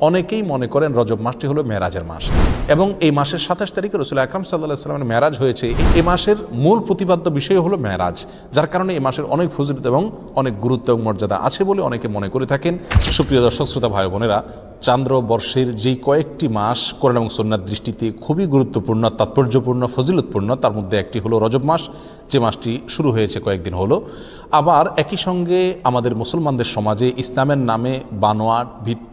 অনেকেই মনে করেন রজব মাসটি হলো মেরাজের মাস। এবং এই মাসের সাতাশ তারিখে রসুল আকরাম সাল্লাহ সাল্লামের মেরাজ হয়েছে। এই মাসের মূল প্রতিপাদ্য বিষয় হলো মেরাজ। যার কারণে এই মাসের অনেক ফজিলত এবং অনেক গুরুত্ব এবং মর্যাদা আছে বলে অনেকে মনে করে থাকেন। সুপ্রিয় দর্শক, শ্রোতা ভাই বোনেরা, চান্দ্র বর্ষের যেই কয়েকটি মাস কোরআন এবং সন্ন্যার দৃষ্টিতে খুবই গুরুত্বপূর্ণ, তাৎপর্যপূর্ণ, ফজিলতপূর্ণ, তার মধ্যে একটি হলো রজব মাস। যে মাসটি শুরু হয়েছে কয়েকদিন হলো। আবার একই সঙ্গে আমাদের মুসলমানদের সমাজে ইসলামের নামে বানোয়ার বানোয়াট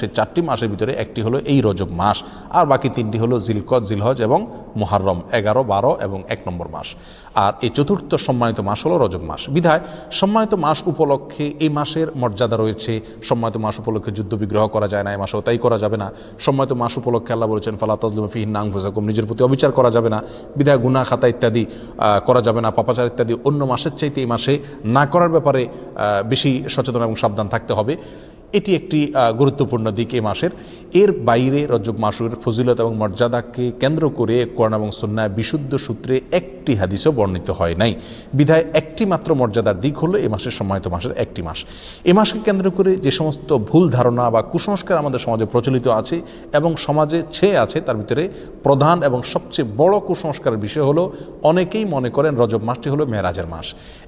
সেই চারটি মাসের ভিতরে একটি হলো এই রজব মাস, আর বাকি তিনটি হলো জিলকদ, জিলহজ এবং মুহাররম, এগারো, বারো এবং এক নম্বর মাস। আর এই চতুর্থ সম্মানিত মাস হলো রজব মাস। বিধায় সম্মানিত মাস উপলক্ষে এই মাসের মর্যাদা রয়েছে। সম্মানিত মাস উপলক্ষে যুদ্ধ বিগ্রহ করা যায় না এই মাসেও তাই করা যাবে না। সম্মানিত মাস উপলক্ষে আল্লাহ বলেছেন, ফালা তজলুম ফিহিন নাং ফুজাকুম নিজের প্রতি অবিচার করা যাবে না। বিধায় গুনা খাতা ইত্যাদি করা যাবে না। পাপাচার ইত্যাদি অন্য মাসের চাইতে এই মাসে না করার ব্যাপারে বেশি সচেতন এবং সাবধান থাকতে হবে। এটি একটি গুরুত্বপূর্ণ দিক এই মাসের। এর বাইরে রজব মাসের ফজিলত এবং মর্যাদাকে কেন্দ্র করে কোরআন এবং সন্ন্যায় বিশুদ্ধ সূত্রে একটি হাদিসও বর্ণিত হয় নাই। বিধায় একটি মাত্র মর্যাদার দিক হলো এ মাসের সম্মানিত মাসের একটি মাস। এ মাসকে কেন্দ্র করে যে সমস্ত ভুল ধারণা বা কুসংস্কার আমাদের সমাজে প্রচলিত আছে এবং সমাজে ছেয়ে আছে, তার ভিতরে প্রধান এবং সবচেয়ে বড় কুসংস্কারের বিষয় হলো, অনেকেই মনে করেন রজব মাসটি হলো মেরাজের মাস।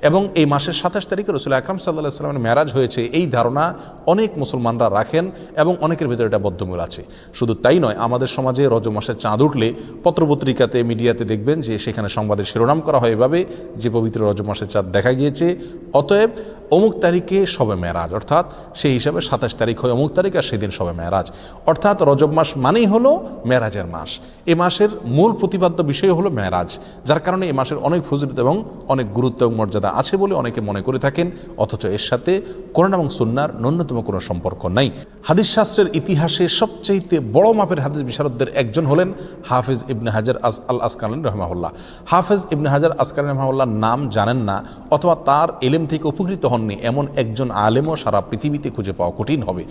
এবং এই মাসের সাতাশ তারিখে রসুল আকরাম সাল্লাহ সাল্লামের মেরাজ হয়েছে। এই ধারণা অনেক মুসলমানরা রাখেন এবং অনেকের ভিতরে এটা বদ্ধমূল আছে। শুধু তাই নয়, আমাদের সমাজে রজ মাসে চাঁদ উঠলে পত্রপত্রিকাতে, মিডিয়াতে দেখবেন যে সেখানে সংবাদের শিরোনাম করা হয় এভাবে যে পবিত্র রজ মাসের চাঁদ দেখা গিয়েছে। অতএব অমুক তারিখে সবে মেরাজ অর্থাৎ সেই হিসাবে সাতাশ তারিখ হয় অমুক তারিখ আর সেদিন সবে মেরাজ অর্থাৎ রজব মাস মানেই হলো মেরাজের মাস। এ মাসের মূল প্রতিপাদ্য বিষয় হলো মেরাজ যার কারণে এ মাসের অনেক ফজিলত এবং অনেক গুরুত্ব এবং মর্যাদা আছে বলে অনেকে মনে করে থাকেন, অথচ এর সাথে কোরআন এবং সুন্নার ন্যূনতম কোনো সম্পর্ক নাই। হাদিস শাস্ত্রের ইতিহাসে সবচাইতে বড় মাপের হাদিস বিশারদদের একজন হলেন হাফিজ ইবনে হাজার আস আল আসকান রহমাহুল্লাহ। হাফিজ ইবনে হাজার আসকান রহমাহুল্লাহ নাম জানেন না, অথবা তার এলেম থেকে উপকৃত হননি এমন একজন আলেমও সারা পৃথিবীতে খুঁজে পাওয়া কঠিন হবে।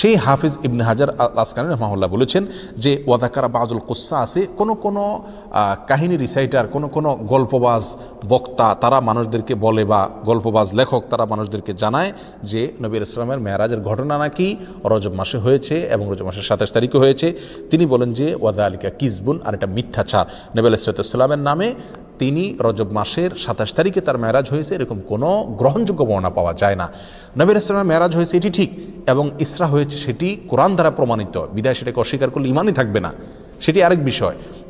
সেই হাফিজ ইবনে হাজার আসকান রহমাহুল্লাহ বলেছেন যে, ওয়াদাকারা বাজুল কুস্সা আছে, কোনো কোনো কাহিনী রিসাইটার কোনো কোনো গল্পবাজ বক্তা, তারা মানুষদেরকে বলে বা গল্পবাজ লেখক, তারা মানুষদেরকে জানায় যে নবীর ইসলামের মেয়ারাজের ঘটনা নাকি রজব মাসে হয়েছে এবং রজব মাসের সাতাশ তারিখে হয়েছে। তিনি বলেন যে ওয়াদা আলিকা কিসবুন, আর এটা মিথ্যাচার। নবী আলাইসালামের নামে তিনি রজব মাসের সাতাশ তারিখে তার ম্যারাজ হয়েছে, এরকম কোনো গ্রহণযোগ্য বর্ণনা পাওয়া যায় না। নবীর ইসলামের ম্যারাজ হয়েছে, এটি ঠিক, এবং ইসরা হয়েছে, সেটি কোরআন দ্বারা প্রমাণিত। বিদায় সেটাকে অস্বীকার করলে ইমানই থাকবে না। সেটি আরেক বিষয়।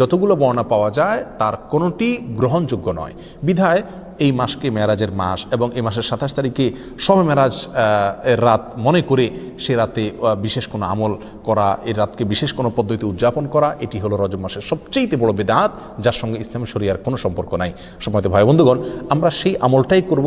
যতগুলো বর্ণনা পাওয়া যায়, তার কোনোটি গ্রহণযোগ্য নয়। বিধায় এই মাসকে মেরাজের মাস এবং এই মাসের সাতাশ তারিখে সবে মেরাজ এর রাত মনে করে সে রাতে বিশেষ কোনো আমল করা, এই রাতকে বিশেষ কোনো পদ্ধতিতে উদযাপন করা, এটি হলো রজব মাসের সবচেয়ে বড় বেদাত, যার সঙ্গে ইসলাম শরিয়ার কোনো সম্পর্ক নাই। সময়ত ভাই বন্ধুগণ, আমরা সেই আমলটাই করব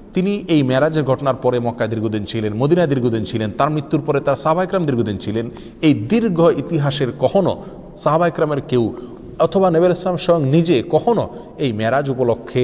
তিনি এই মেরাজের ঘটনার পরে মক্কায় দীর্ঘদিন ছিলেন, মদিনায় দীর্ঘদিন ছিলেন, তার মৃত্যুর পরে তার সাহাবাইকরাম দীর্ঘদিন ছিলেন। এই দীর্ঘ ইতিহাসের কখনো সাহাবাইকরামের কেউ অথবা নেবের ইসলাম স্বয়ং নিজে কখনও এই মেরাজ উপলক্ষে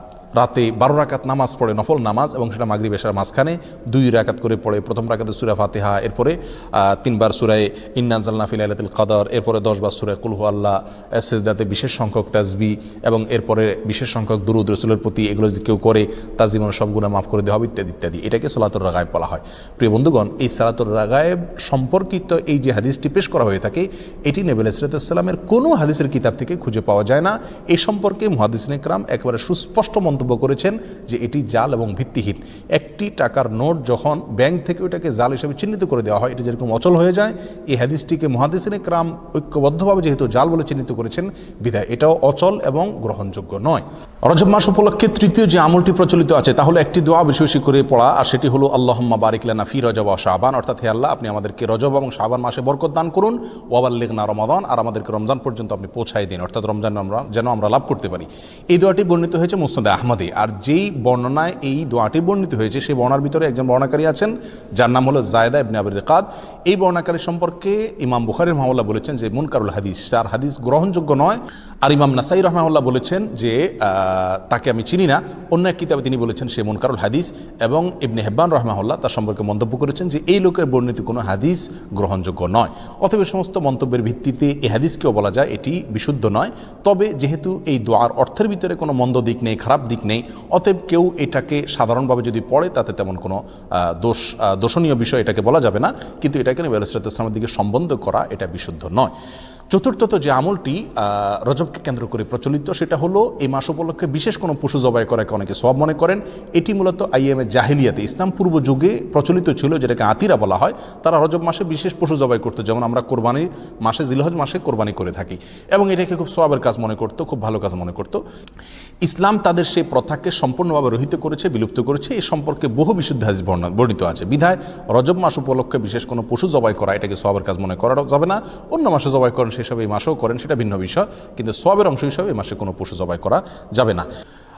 রাতে বারো রাকাত নামাজ পড়ে, নফল নামাজ এবং সেটা মাগরি বেশার মাঝখানে দুই রাকাত করে পড়ে। প্রথম রাকাতে সুরা ফাতেহা, এরপরে তিনবার সুরায় ইন্নাজাল্লা ফিলাইলাতুল কাদর, এরপরে দশবার সুরায় কুলহু আল্লাহ সেজদাতে বিশেষ সংখ্যক তাজবি এবং এরপরে বিশেষ সংখ্যক দুরুদ রসুলের প্রতি এগুলো যদি কেউ করে তার জীবনের সব গুণা মাফ করে দেওয়া হবে, ইত্যাদি ইত্যাদি। এটাকে সালাতুর রাগায়েব বলা হয়। প্রিয় বন্ধুগণ, এই সালাতুর রাগায়েব সম্পর্কিত এই যে হাদিসটি পেশ করা হয়ে থাকে, এটি নেবেল ইসরাতামের কোনো হাদিসের কিতাব থেকে খুঁজে পাওয়া যায় না। এ সম্পর্কে মহাদিসিন ইকরাম একেবারে সুস্পষ্ট মন্তব্য করেছেন যে এটি জাল এবং ভিত্তিহীন। একটি টাকার নোট যখন ব্যাংক থেকে ওটাকে জাল হিসেবে চিহ্নিত করে দেওয়া হয়, এটি যেরকম অচল হয়ে যায়, এই হাদিসটিকে মহাদিসিনে ক্রাম ঐক্যবদ্ধভাবে যেহেতু জাল বলে চিহ্নিত করেছেন, বিধায় এটাও অচল এবং গ্রহণযোগ্য নয়। রজব মাস উপলক্ষে তৃতীয় যে আমলটি প্রচলিত আছে, তাহলে একটি দোয়া বেশি বেশি করে পড়া, আর সেটি হলো, আল্লাহম্মা বারিকলানা ফি রজব শাহবান অর্থাৎ হে আল্লাহ, আপনি আমাদেরকে রজব এবং শাহবান মাসে বরকত দান করুন ওয়াবাল্লিগনা রমাদান আর আমাদেরকে রমজান পর্যন্ত আপনি পৌঁছাই দিন, অর্থাৎ রমজান আমরা যেন আমরা লাভ করতে পারি। এই দোয়াটি বর্ণিত হয়েছে মুস্তাদ আহমদে, আর যেই বর্ণনায় এই দোয়াটি বর্ণিত হয়েছে, সেই বর্ণার ভিতরে একজন বর্ণাকারী আছেন, যার নাম হলো জায়দা ইবনে আবির কাদ এই বর্ণাকারী সম্পর্কে ইমাম বুখারির মামলা বলেছেন যে মুনকারুল হাদিস, তার হাদিস গ্রহণযোগ্য নয়। আর ইমাম নাসাই রহমাউল্লাহ বলেছেন যে তাকে আমি চিনি না। অন্য এক কিতাবে তিনি বলেছেন সে মুনকারুল হাদিস এবং ইবনে হেব্বান রহমাউল্লাহ তার সম্পর্কে মন্তব্য করেছেন যে এই লোকের বর্ণিত কোনো হাদিস গ্রহণযোগ্য নয়। এই সমস্ত মন্তব্যের ভিত্তিতে এই হাদিসকেও বলা যায় এটি বিশুদ্ধ নয়। তবে যেহেতু এই দোয়ার অর্থের ভিতরে কোনো মন্দ দিক নেই, খারাপ দিক নেই, অতএব কেউ এটাকে সাধারণভাবে যদি পড়ে, তাতে তেমন কোনো দোষ দোষণীয় বিষয় এটাকে বলা যাবে না। কিন্তু এটাকে নবী আলাইহিস সালামের দিকে সম্বন্ধ করা এটা বিশুদ্ধ নয়। চতুর্থত যে আমলটি রজবকে কেন্দ্র করে প্রচলিত, সেটা হলো এই মাস উপলক্ষে বিশেষ কোনো পশু জবাই করাকে অনেকে সব মনে করেন। এটি মূলত আইএমের জাহিলিয়াতে, ইসলাম পূর্ব যুগে প্রচলিত ছিল, যেটাকে আতিরা বলা হয়। তারা রজব মাসে বিশেষ পশু জবাই করতো, যেমন আমরা কোরবানির মাসে, জিলহজ মাসে কোরবানি করে থাকি। এবং এটাকে খুব সবাবের কাজ মনে করতো, খুব ভালো কাজ মনে করতো। ইসলাম তাদের সেই প্রথাকে সম্পূর্ণভাবে রহিত করেছে, বিলুপ্ত করেছে। এই সম্পর্কে বহু বিশুদ্ধ বর্ণনা- বর্ণিত আছে। বিধায় রজব মাস উপলক্ষে বিশেষ কোনো পশু জবাই করা, এটাকে সবের কাজ মনে করা যাবে না। অন্য মাসে জবাই করেন সেসব এই মাসেও করেন, সেটা ভিন্ন বিষয়, কিন্তু সবের অংশ হিসাবে এই মাসে কোনো পশু জবাই করা যাবে না।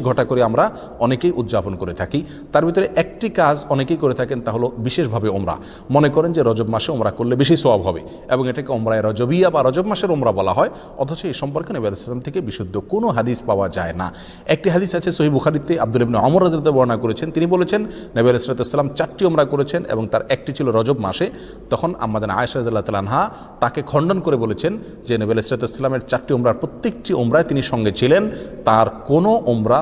ঘটা করে আমরা অনেকেই উদযাপন করে থাকি। তার ভিতরে একটি কাজ অনেকেই করে থাকেন তা হলো বিশেষভাবে ওমরা মনে করেন যে রজব মাসে ওমরা করলে বেশি সোয়াব হবে এবং এটাকে ওমরায় রজবিয়া বা রজব মাসের ওমরা বলা হয়। অথচ এই সম্পর্কে নবী আলাইসালাম থেকে বিশুদ্ধ কোনো হাদিস পাওয়া যায় না। একটি হাদিস আছে সহি বুখারিতে আব্দুল ইবনে অমর রাজতে বর্ণনা করেছেন। তিনি বলেছেন, নবী আলাইসালাম চারটি ওমরা করেছেন এবং তার একটি ছিল রজব মাসে। তখন আমাদের আয়সা রাদিয়াল্লাহু তাআলা আনহা তাকে খণ্ডন করে বলেছেন যে নবী আলাইসালামের চারটি ওমরার প্রত্যেকটি ওমরায় তিনি সঙ্গে ছিলেন। তার কোনো ওমরা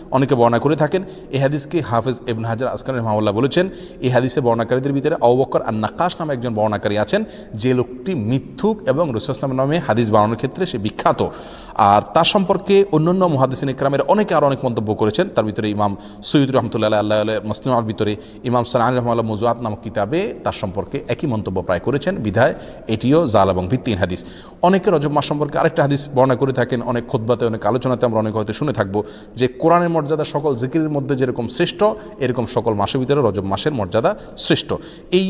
অনেকে বর্ণনা করে থাকেন এই হাদিসকে হাফেজ এবন হাজার আসকান রহমাউল্লাহ বলেছেন হাদিসের বর্ণাকারীদের ভিতরে অবকর আর নাকাশ নামে একজন বর্ণাকারী আছেন, যে লোকটি মিথ্যুক এবং রসুলাম নামে হাদিস বানানোর ক্ষেত্রে সে বিখ্যাত। আর তার সম্পর্কে অন্যান্য মহাদিসিন ইকরামের অনেকে আরও অনেক মন্তব্য করেছেন, তার ভিতরে ইমাম সৈয়দ রহমতুল্লাহ আল্লাহ মসলিমার ভিতরে ইমাম সালান রহমাল্লাহ মজুয়াত নামক কিতাবে তার সম্পর্কে একই মন্তব্য প্রায় করেছেন, বিধায় এটিও জাল এবং ভিত্তিহীন হাদিস। অনেকে রজব মাস সম্পর্কে আরেকটা হাদিস বর্ণনা করে থাকেন, অনেক খোদবাতে অনেক আলোচনাতে আমরা অনেক হয়তো শুনে থাকব, যে কোরআনের মর্যাদা সকল জিকিরের মধ্যে যেরকম শ্রেষ্ঠ, এরকম সকল মাসের ভিতরে রজব মাসের মর্যাদা শ্রেষ্ঠ। এই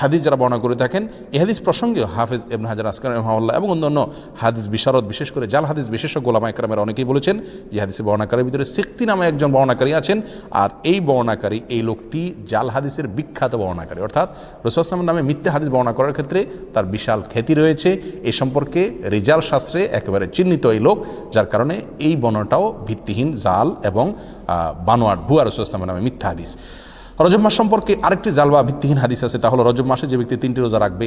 হাদিস যারা বর্ণনা করে থাকেন, এই হাদিস প্রসঙ্গেও হাফেজ এবন হাজার আসকান রহমাল্লাহ এবং অন্যান্য হাদিস বিশারদ, বিশেষ করে জাল হাদিস বিশেষজ্ঞ গোলামা একরামের অনেকেই বলেছেন যে হাদিসের বর্ণাকারীর ভিতরে সিক্তি নামে একজন বর্ণাকারী আছেন আর এই বর্ণাকারী এই লোকটি জাল হাদিসের বিখ্যাত বর্ণাকারী অর্থাৎ রসুলামের নামে মিথ্যে হাদিস বর্ণনা করার ক্ষেত্রে তার বিশাল খ্যাতি রয়েছে। এই সম্পর্কে রেজাল শাস্ত্রে একেবারে চিহ্নিত এই লোক, যার কারণে এই বর্ণনাটাও ভিত্তিহীন জাল এবং আহ, বানোয়াট ভুয়া রসুলামের নামে মিথ্যা হাদিস। রজব মাস সম্পর্কে আরেকটি জালবা ভিত্তিহীন হাদিস আছে তাহলে রজব মাসে যে ব্যক্তি তিনটি রোজা রাখবে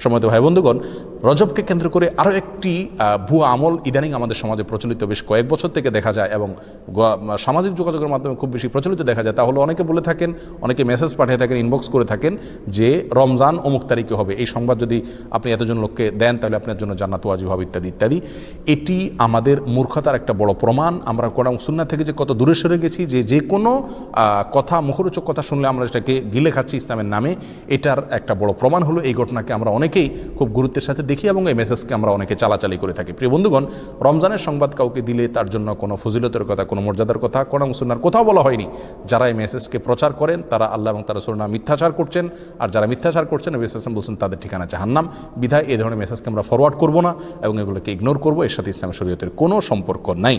সময়ত ভাই বন্ধুগণ রজবকে কেন্দ্র করে আরও একটি ভুয়া আমল ইদানিং আমাদের সমাজে প্রচলিত। বেশ কয়েক বছর থেকে দেখা যায় এবং সামাজিক যোগাযোগের মাধ্যমে খুব বেশি প্রচলিত দেখা যায়। তা হলো অনেকে বলে থাকেন, অনেকে মেসেজ পাঠিয়ে থাকেন ইনবক্স করে থাকেন যে রমজান অমুক তারিখে হবে। এই সংবাদ যদি আপনি এতজন লোককে দেন, তাহলে আপনার জন্য জান্নাত ওয়াজিব হবে ইত্যাদি ইত্যাদি। এটি আমাদের মূর্খতার একটা বড় প্রমাণ। আমরা কোরআন সুন্না থেকে যে কত দূরে সরে গেছি, যে যে কোনো কথা, মুখরোচক কথা শুনলে আমরা সেটাকে গিলে খাচ্ছি ইসলামের নামে, এটার একটা বড় প্রমাণ হলো এই ঘটনাকে আমরা অনেকেই খুব গুরুত্বের সাথে দেখি এবং এই মেসেজকে আমরা অনেকে চালাচালি করে থাকি। প্রিয় বন্ধুগণ, রমজানের সংবাদ কাউকে দিলে তার জন্য কোনো ফজিলতের কথা, কোনো মর্যাদার কথা, কোনো সুনার কোথাও বলা হয়নি। যারা এই মেসেজকে প্রচার করেন, তারা আল্লাহ এবং তারা সুরনা মিথ্যাচার করছেন। আর যারা মিথ্যাচার করছেন, নবী সাল্লাম বলছেন, তাদের ঠিকানা জাহান্নাম। বিধায় এই ধরনের মেসেজকে আমরা ফরওয়ার্ড করব না এবং এগুলোকে ইগনোর করব। এর সাথে ইসলামের শরীয়তের কোনো সম্পর্ক নাই।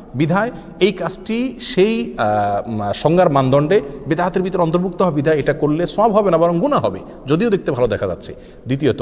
বিধায় এই কাজটি সেই সংজ্ঞার মানদণ্ডে বিধাহাতের ভিতরে অন্তর্ভুক্ত হওয়া বিধায় এটা করলে সব হবে না, বরং গুণা হবে। যদিও দেখতে ভালো দেখা যাচ্ছে। দ্বিতীয়ত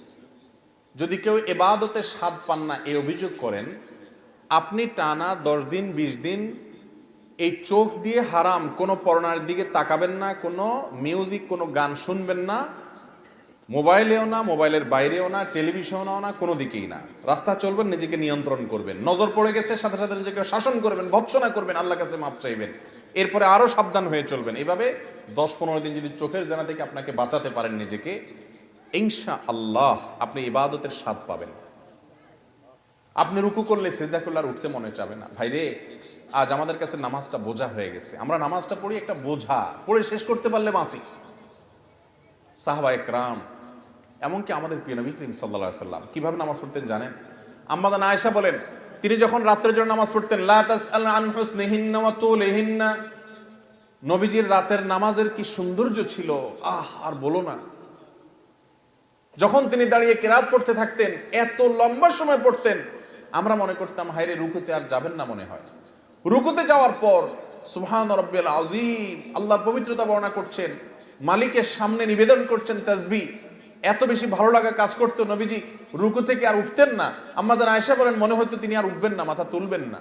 যদি কেউ এবাদতে স্বাদ পান না, এই অভিযোগ করেন, আপনি টানা দশ দিন, বিশ দিন এই চোখ দিয়ে হারাম, কোনো পড়নার দিকে তাকাবেন না, কোনো মিউজিক, কোনো গান শুনবেন না, মোবাইলেও না, মোবাইলের বাইরেও না, টেলিভিশনেও না, কোনো দিকেই না। রাস্তা চলবেন, নিজেকে নিয়ন্ত্রণ করবেন। নজর পড়ে গেছে, সাথে সাথে নিজেকে শাসন করবেন, ভৎসনা করবেন আল্লাহ কাছে মাপ চাইবেন। এরপরে আরও সাবধান হয়ে চলবেন। এভাবে দশ পনেরো দিন যদি চোখের জানা থেকে আপনাকে বাঁচাতে পারেন নিজেকে ইনশা আল্লাহ আপনি ইবাদতের স্বাদ পাবেন। আপনি রুকু করলে সেজদা করলে আর উঠতে মনে চাবে না। ভাইরে, আজ আমাদের কাছে নামাজটা বোঝা হয়ে গেছে। আমরা নামাজটা পড়ি একটা বোঝা, পড়ে শেষ করতে পারলে বাঁচি। সাহবা একরাম, এমনকি আমাদের প্রিয় নবী করিম সাল্লা সাল্লাম, কীভাবে নামাজ পড়তেন জানেন? আম্মাদান আয়েশা বলেন, তিনি যখন রাত্রের জন্য নামাজ পড়তেন নবীজির রাতের নামাজের কি সৌন্দর্য ছিল? আহ, আর বলো না। যখন তিনি দাঁড়িয়ে কেরাত পড়তে থাকতেন, এত লম্বা সময় পড়তেন, আমরা মনে করতাম হাইরে রুকুতে আর যাবেন না মনে হয়। রুকুতে যাওয়ার পর সুহান রব্বিল আজিম আল্লাহর পবিত্রতা বর্ণনা করছেন, মালিকের সামনে নিবেদন করছেন তাজবি। এত বেশি ভালো লাগা কাজ করতো নবীজি, রুকু থেকে আর উঠতেন না। আমাদের আয়সা বলেন, মনে হতো তিনি আর উঠবেন না, মাথা তুলবেন না।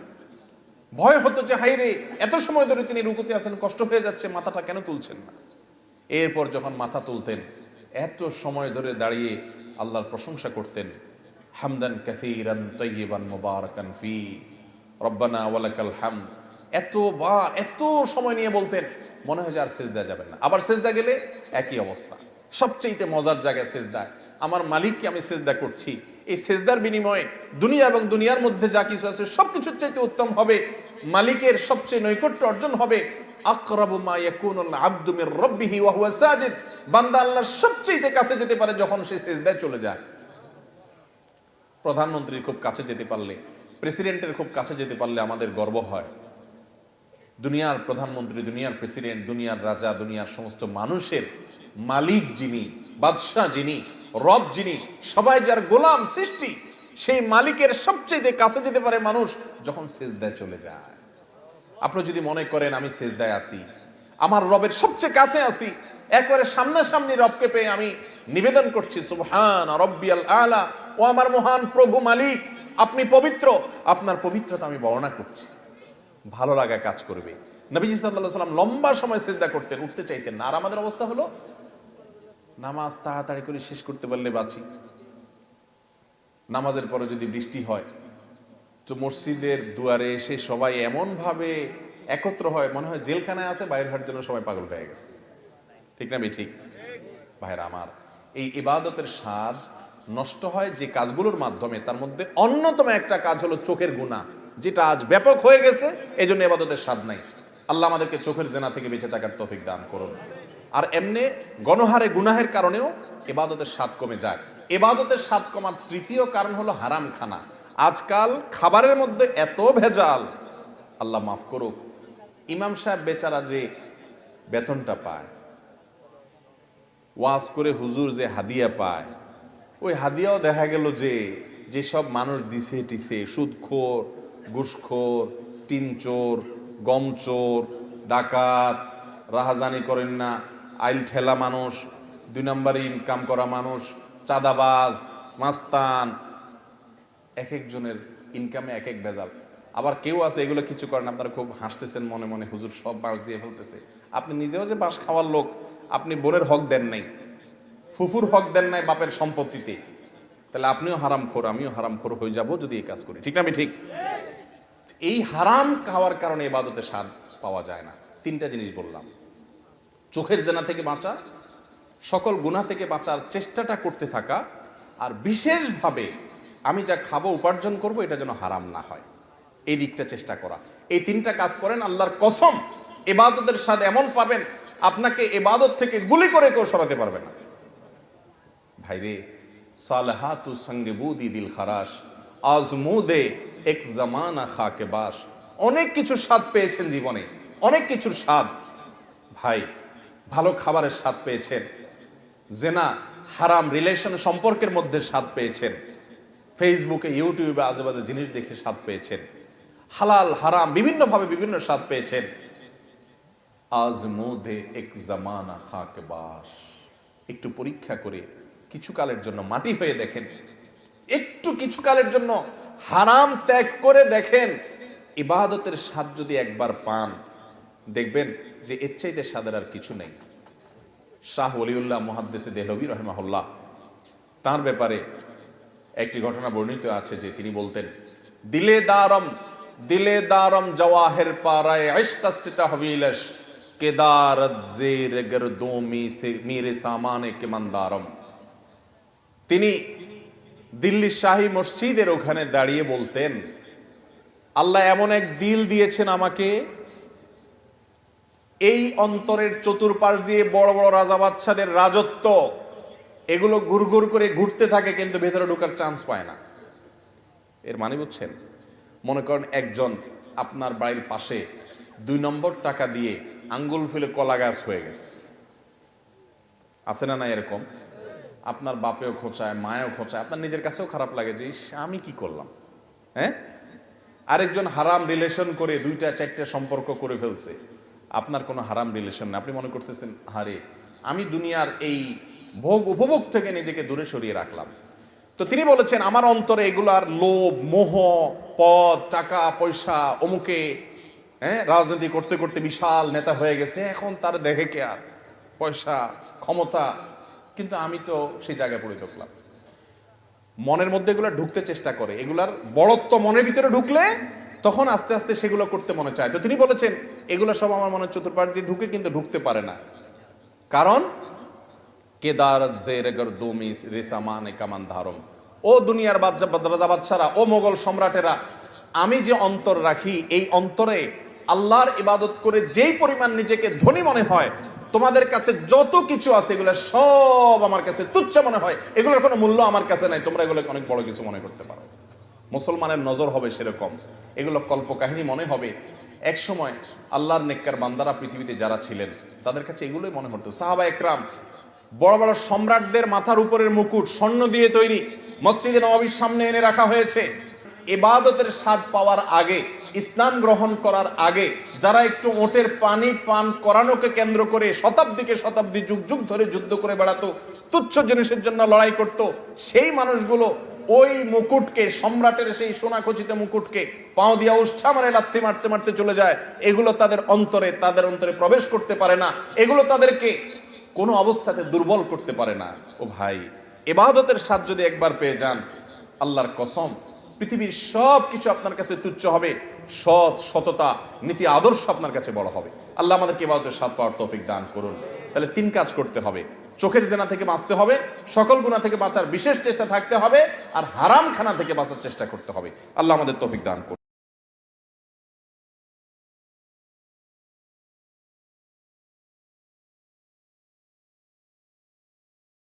ভয় হতো যে হাইরে এত সময় ধরে তিনি রুকুতে আছেন, কষ্ট হয়ে যাচ্ছে, মাথাটা কেন তুলছেন না? এরপর যখন মাথা তুলতেন এত সময় ধরে দাঁড়িয়ে আল্লাহর প্রশংসা করতেন। হামদান কাসীরান তাইয়িবান মুবারাকান ফি। রব্বানা ওয়ালাকাল হাম এত বা এত সময় নিয়ে বলতেন, মনে হয় যে আর সেজদা যাবেন না। আবার সেজদা গেলে একই অবস্থা। সবচেয়ে মজার জায়গায় সেজদা। আমার মালিককে আমি সেজদা করছি। এই সেজদার বিনিময়ে দুনিয়া এবং দুনিয়ার মধ্যে যা কিছু আছে সবকিছুর চাইতে উত্তম হবে। মালিকের সবচেয়ে নৈকট্য অর্জন হবে। আমাদের গর্ব হয়। দুনিয়ার প্রধানমন্ত্রী, দুনিয়ার প্রেসিডেন্ট, দুনিয়ার রাজা, দুনিয়ার সমস্ত মানুষের মালিক যিনি, বাদশাহ যিনি, রব যিনি, সবাই যার গোলাম সৃষ্টি, সেই মালিকের সবচেয়ে কাছে যেতে পারে মানুষ যখন সেজদায় চলে যায়। আপনি যদি মনে করেন, আমি সেজদায় আসি আমার রবের সবচেয়ে কাছে আসি একবারে সামনাসামনি রবকে পেয়ে আমি নিবেদন করছি, সুবহান রব্বিয়াল আলা, ও আমার মহান প্রভু মালিক, আপনি পবিত্র, আপনার পবিত্রতা আমি বর্ণনা করছি। ভালো লাগা কাজ করবে। নবীজি সাল্লাল্লাহু সাল্লাম লম্বা সময় সেজদা করতেন, উঠতে চাইতেন না। আর আমাদের অবস্থা হলো, নামাজ তাড়াতাড়ি করে শেষ করতে পারলে বাঁচি। নামাজের পরে যদি বৃষ্টি হয় তো মসজিদের দুয়ারে এসে সবাই এমন ভাবে একত্র হয়, মনে হয় জেলখানায় আছে, বাইরে হওয়ার জন্য সবাই পাগল হয়ে গেছে। ঠিক না ঠিক ভাইরা আমার, এই ইবাদতের স্বাদ নষ্ট হয় যে কাজগুলোর মাধ্যমে, তার মধ্যে অন্যতম একটা কাজ হলো চোখের গুণা যেটা আজ ব্যাপক হয়ে গেছে এই জন্য এবাদতের স্বাদ নাই। আল্লাহ আমাদেরকে চোখের জেনা থেকে বেঁচে থাকার তৌফিক দান করুন। আর এমনি গণহারে গুনাহের কারণেও এবাদতের স্বাদ কমে যায়। এবাদতের স্বাদ কমার তৃতীয় কারণ হলো হারাম খানা আজকাল খাবারের মধ্যে এত ভেজাল। আল্লাহ মাফ করুক। ইমাম সাহেব বেচারা যে বেতনটা পায়, ওয়াজ করে হুজুর যে হাদিয়া পায়, ওই হাদিয়াও দেখা গেল যে যেসব মানুষ দিছে টিছে, সুদখোর, ঘুষখোর, টিনচোর, গমচোর, ডাকাত, রাহাজানি করেন না, আইল ঠেলা মানুষ, দুই নম্বরে ইনকাম করা মানুষ, চাঁদাবাজ, মাস্তান এক একজনের ইনকামে এক এক ভেজাল। আবার কেউ আছে, এগুলো কিছু করেন, আপনারা খুব হাসতেছেন মনে মনে, হুজুর সব বাঁশ দিয়ে ফেলতেছে। আপনি নিজেও যে বাঁশ খাওয়ার লোক, আপনি বোনের হক দেন নাই। ফুফুর হক দেন নাই বাপের সম্পত্তিতে। তাহলে আপনিও হারাম খোর আমিও হারাম খোর হয়ে যাব যদি এই কাজ করি। ঠিক না, আমি ঠিক? এই হারাম খাওয়ার কারণে এবাদতে স্বাদ পাওয়া যায় না। তিনটা জিনিস বললাম। চোখের জেনা থেকে বাঁচা, সকল গুণা থেকে বাঁচার চেষ্টাটা করতে থাকা, আর বিশেষভাবে আমি যা খাব, উপার্জন করব, এটা যেন হারাম না হয়। এই দিকটা চেষ্টা করা। এই তিনটা কাজ করেন, আল্লাহর কসম, এবাদতের স্বাদ এমন পাবেন, আপনাকে এবাদত থেকে গুলি করে কেউ সরাতে পারবে না। ভাইরে, সালেহাতু সঙ্গে বুদি দিল খারাস আজমুদে এক জামানা খাকে বাস। অনেক কিছু স্বাদ পেয়েছেন জীবনে, অনেক কিছুর স্বাদ। ভাই, ভালো খাবারের স্বাদ পেয়েছেন, জেনা, হারাম রিলেশন সম্পর্কের মধ্যে স্বাদ পেয়েছেন। ফেসবুকে ইউটিউবে আজেবাজে জিনিস দেখে স্বাদ পেয়েছেন। হালাল, হারাম, বিভিন্নভাবে বিভিন্ন স্বাদ পেয়েছেন। আজ মোদে এক জামানা খাক বাস। একটু পরীক্ষা করে কিছু কালের জন্য মাটি হয়ে দেখেন। একটু কিছু কালের জন্য হারাম ত্যাগ করে দেখেন। ইবাদতের স্বাদ যদি একবার পান, দেখবেন যে এর চাইতে স্বাদের আর কিছু নেই। শাহ ওলিউল্লাহ মহাদ্দেসে দেহলবি রহমাহুল্লাহ, তার ব্যাপারে একটি ঘটনা বর্ণিত আছে যে তিনি বলতেন, দিলে দারম দিলে দারম জওয়াহের পারায় ইশকাস্তিতা হবিলশ, কেদারত জের গরদোমি সে মেরে সামানে কে মন্দারম তিনি দিল্লি শাহী মসজিদের ওখানে দাঁড়িয়ে বলতেন, আল্লাহ এমন এক দিল দিয়েছেন আমাকে, এই অন্তরের চতুর্পাশ দিয়ে বড় বড় রাজা বাচ্চাদের রাজত্ব এগুলো ঘুরঘুর করে ঘুরতে থাকে কিন্তু ভেতরে ঢোকার চান্স পায় না। এর মানে বুঝছেন? মনে করেন একজন আপনার বাড়ির পাশে দুই নম্বর টাকা দিয়ে আঙ্গুল ফেলে কলা গাছ হয়ে গেছে। আছে না না এরকম? আপনার বাপেও খোঁচায়, মায়েও খোঁচায়, আপনার নিজের কাছেও খারাপ লাগে যে আমি কি করলাম? হ্যাঁ? আরেকজন হারাম রিলেশন করে দুইটা, চারটা সম্পর্ক করে ফেলছে। আপনার কোনো হারাম রিলেশন না আপনি মনে করতেছেন হারে আমি দুনিয়ার এই ভোগ উপভোগ থেকে নিজেকে দূরে সরিয়ে রাখলাম। তো তিনি বলেছেন, আমার অন্তরে এগুলার লোভ, মোহ, পদ, টাকা, পয়সা, অমুকে হ্যাঁ রাজনীতি করতে করতে বিশাল নেতা হয়ে গেছে, এখন তার দেখে কে আর? পয়সা, ক্ষমতা। কিন্তু আমি তো সেই জায়গায় পড়ে থাকলাম মনের মধ্যে এগুলো ঢুকতে চেষ্টা করে। এগুলার বড়ত্ব মনের ভিতরে ঢুকলে তখন আস্তে আস্তে সেগুলো করতে মনে চায়। তো তিনি বলেছেন, এগুলো সব আমার মনের চতুর্পাশ দিয়ে ঢুকে কিন্তু ঢুকতে পারে না। কারণ কেদারত জেরগর দোমিস রেসামান কামান ধারম। ও দুনিয়ার বাদশা রাজা বাদশারা, ও মোগল সম্রাটেরা, আমি যে অন্তর রাখি, এই অন্তরে আল্লাহর ইবাদত করে যেই পরিমাণ নিজেকে ধনী মনে হয়, তোমাদের কাছে যত কিছু আছে এগুলো সব আমার কাছে তুচ্ছ মনে হয়। এগুলোর কোনো মূল্য আমার কাছে নাই, তোমরা এগুলোকে অনেক বড় কিছু মনে করতে পারো। মুসলমানের নজর হবে সেরকম। এগুলো কল্পকাহিনী মনে হবে। এক সময় আল্লাহর নেককার বান্দারা পৃথিবীতে যারা ছিলেন, তাদের কাছে এগুলোই মনে হতো। সাহাবা একরাম বড় বড় সম্রাটদের মাথার উপরের মুকুট, স্বর্ণ দিয়ে তৈরি, মসজিদে নবাবির সামনে এনে রাখা হয়েছে। এবাদতের স্বাদ পাওয়ার আগে, ইসলাম গ্রহণ করার আগে, যারা একটু ওটের পানি পান করানোকে কেন্দ্র করে শতাব্দীকে শতাব্দী যুগ যুগ ধরে যুদ্ধ করে বেড়াতো, তুচ্ছ জিনিসের জন্য লড়াই করত, সেই মানুষগুলো ওই মুকুটকে, সম্রাটের সেই সোনা খচিত মুকুটকে পাও দিয়া উষ্ঠা মারে, লাথি মারতে মারতে চলে যায়। এগুলো তাদের অন্তরে তাদের অন্তরে প্রবেশ করতে পারে না। এগুলো তাদেরকে কোনো অবস্থাতে দুর্বল করতে পারে না। ও ভাই এবাদতের স্বাদ যদি একবার পেয়ে যান, আল্লাহর কসম, পৃথিবীর সব কিছু আপনার কাছে তুচ্ছ হবে, সৎ সততা, নীতি আদর্শ আপনার কাছে বড় হবে। আল্লাহ আমাদেরকে এবাদতের স্বাদ পাওয়ার তৌফিক দান করুন। তাহলে তিন কাজ করতে হবে। চোখের জেনা থেকে বাঁচতে হবে, সকল গুণা থেকে বাঁচার বিশেষ চেষ্টা থাকতে হবে, আর হারাম খানা থেকে বাঁচার চেষ্টা করতে হবে। আল্লাহ আমাদের তৌফিক দান করুন।